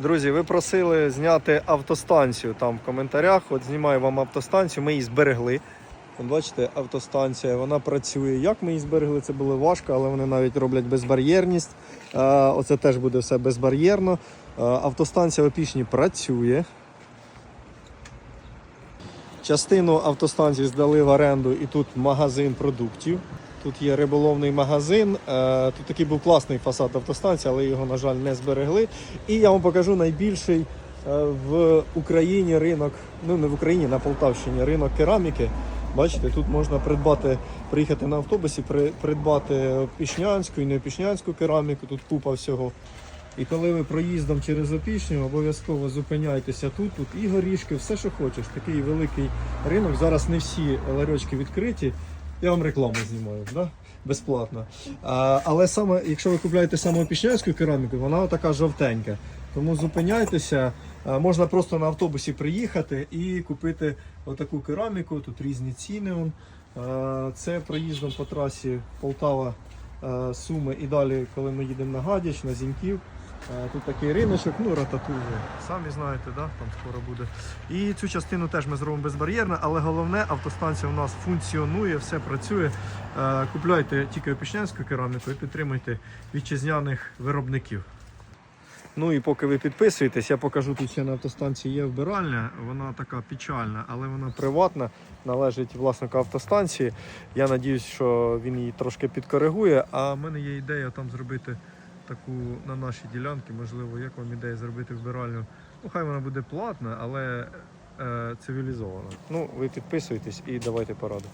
Друзі, ви просили зняти автостанцію там в коментарях. От знімаю вам автостанцію, ми її зберегли. От бачите, автостанція вона працює. Як ми її зберегли, це було важко, але вони навіть роблять безбар'єрність. Оце теж буде все безбар'єрно. Автостанція в Опішні працює. Частину автостанції здали в оренду і тут магазин продуктів. Тут є риболовний магазин. Е, Тут такий був класний фасад автостанції, але його, на жаль, не зберегли. І я вам покажу найбільший е, в Україні ринок, ну не в Україні, на Полтавщині ринок кераміки. Бачите, тут можна придбати, приїхати на автобусі, при- придбати пішнянську і неопішнянську кераміку, тут купа всього. І коли ви проїздом через Опішню, обов'язково зупиняйтеся тут, тут і горішки, все, що хочеш. Такий великий ринок. Зараз не всі ларьочки відкриті. Я вам рекламу знімаю, да? безплатно. А, але саме, якщо ви купуєте саме опішнянську кераміку, вона така жовтенька. Тому зупиняйтеся. Можна просто на автобусі приїхати і купити отаку кераміку. Тут різні ціни. Це проїздом по трасі Полтава Суми і далі, коли ми їдемо на Гадяч, на Зіньків. Е, Тут такий риночок, ну рататуй самі знаєте, да? там скоро буде. І цю частину теж ми зробимо безбар'єрно, але головне, автостанція у нас функціонує, все працює. Е, Купляйте тільки опішнянську кераміку і підтримуйте вітчизняних виробників. Ну і поки ви підписуєтесь, я покажу тут ще на автостанції є вбиральня. Вона така печальна, але вона приватна, належить власнику автостанції. Я сподіваюся, що він її трошки підкоригує. А в мене є ідея там зробити таку на нашій ділянці. Можливо, як вам ідея зробити вбиральню. Ну, хай вона буде платна, але е, цивілізована. Ну, ви підписуєтесь і давайте пораду.